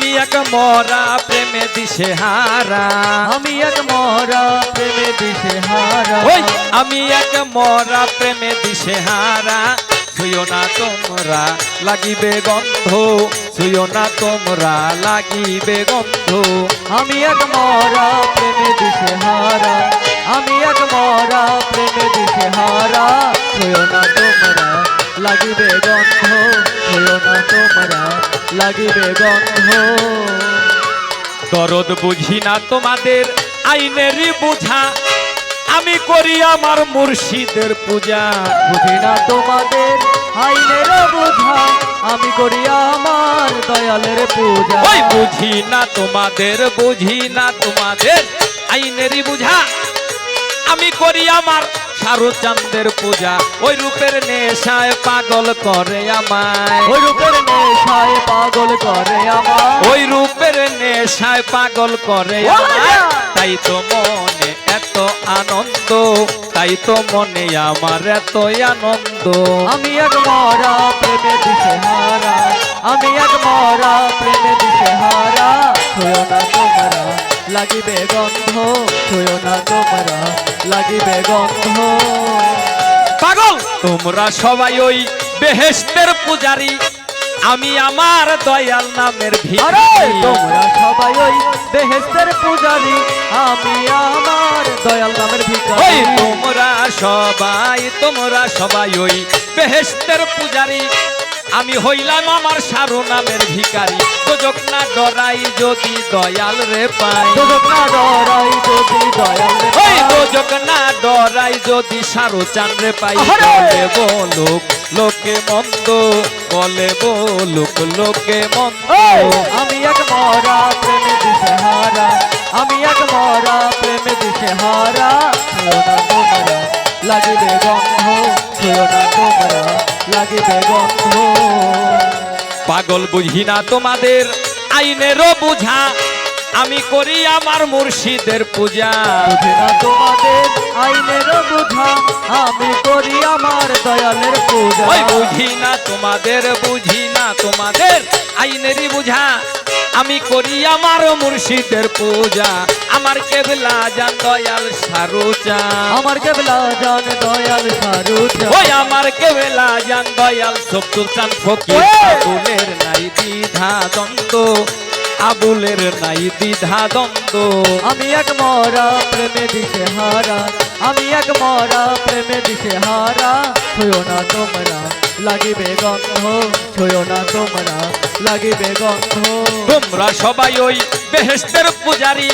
আমি এক মরা প্রেমে দিশে হারা আমি এক মরা প্রেমে দিশে হারা ওই আমি এক মরা প্রেমে দিশে হারা ছুঁয়ো না তোমরা লাগিবে গন্ধ। ছুঁয়ো না তোমরা লাগিবে গন্ধ। আমি এক মরা প্রেমে দিশে হারা আমি এক মরা প্রেমে দিশে হারা ছুঁয়ো না তোমরা লাগিবে গন্ধ। ছুঁয়ো না তোমরা লাগিবে গন্ধ। দরদ বুঝি না তোমাদের আইনেরই বুঝা। আমি করি আমার মুর্শিদের পূজা। বুঝি না তোমাদের আইনের বোঝা। আমি করি আমার দয়ালের পূজা। বুঝি না তোমাদের, বুঝি না তোমাদের আইনেরই বুঝা। আমি করি আমার চাঁদের পূজা। ওই রূপের নেশায় পাগল করে আমায়। ওই রূপের নেশায় পাগল করে আমায়। ওই রূপের নেশায় পাগল করে আমায়। তাই তো মনে এত আনন্দ তাই তো মনে আমার এত আনন্দ। আমি এক মরা প্রেমে দিশে হারা আমি এক মরা প্রেমে দিশে হারা ছুঁয়ো না তোমরা লাগিবে গন্ধ ছুঁয়ো না তোমরা লাগিবে গন্ধ। পাগল! তোমরা সবাই ওই বেহেস্তের পূজারি। আমি আমার দয়াল নামের ভিখারি। তোমরা সবাই ওই বেহেস্তের পূজারি। আমি আমার দয়াল নামের ওই ভিখারি তোমরা সবাই তোমরা সবাই ওই বেহেস্তের পূজারি। আমি হইলাম আমার সারো নামের ভিখারি। তোজক না ডরাই যদি দয়াল রে পাই। সুযোগ না ডরাই যদি দয়াল রে পাই। তোজক না ডরাই যদি সারো চান রে পাই! বলে বলুক লোকে মন্দ। বলে বলুক লোকে মন্দ। আমি এক মরা প্রেমে দিশে হারা আমি এক মরা প্রেমে দিশে হারা লাগিবে গন্ধ। লাগিবে গন্ধ। পাগল বুঝি না তোমাদের? আইনেরও বুঝা। আমি করি আমার মুর্শিদের পূজা। বুঝি না তোমাদের? আইনের বুঝা। আমি করি আমার দয়ালের পূজা। ওই বুঝি না তোমাদের বুঝি না তোমাদের। আইনেরই বুঝা। আমি করি আমার মুর্শিদের পূজা। আমার কেবলা জান দয়াল সারুচা। আমার কেবলা জান দয়াল সারুচা। ওই আমার কেবলা জান দয়াল সপ্তুর চান ফকির! আবুলের নাই দ্বিধা দ্বন্দ্ব। আবুলের নাই দ্বিধা দ্বন্দ্ব। আমি এক মরা প্রেমে দিশে হারা আমি এক মরা প্রেমে দিশে হারা ছুঁয়ো না তোমরা লাগিবে গন্ধ। ছুঁয়ো না তোমরা লাগিবে গন্ধ। তোমরা সবাই ওই বেহেস্তের পূজারি।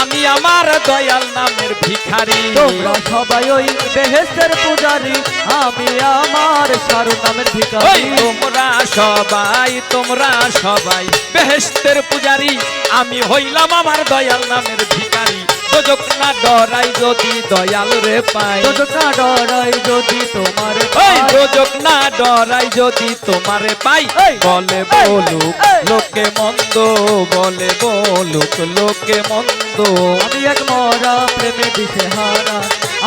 আমি আমার দয়াল নামের ভিখারি। তোমরা সবাই ওই বেহেস্তের পূজারি। আমি আমার সারু নামের ভিখারি। তোমরা সবাই তোমরা সবাই বেহেস্তের পূজারি। আমি হইলাম আমার দয়াল নামের ভিখারি। তোজক না ডরাই যদি দয়াল রে পাই। তোজক না ডরাই যদি তোমার ওই পাই। তোজক না ডরাই যদি তোমারে পাই। বলে বলুক লোকে মন্দ বলে বলুক লোকে মন্দ। আমি এক মরা প্রেমে দিশে হারা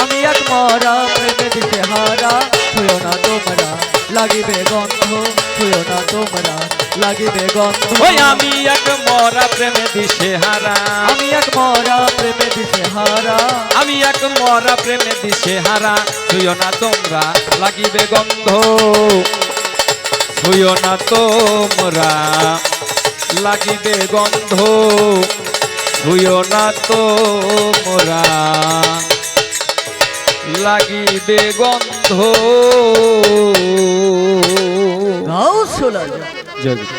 আমি এক মরা প্রেমে দিশে হারা ছুঁয়ো না তোমরা লাগিবে গন্ধ ছুঁয়ো না তোমরা। লাগিবে গন্ধ। ওই আমি এক মরা প্রেমে দিশে হারা আমি এক মরা প্রেমে দিশে হারা আমি এক মরা প্রেমে দিশে হারা ছুঁয়ো না তোমরা লাগিবে গন্ধ। ছুঁয়ো না তোমরা লাগিবে গন্ধ। ছুঁয়ো না তোমরা লাগিবে গন্ধ। গাও শোনা যায় Just.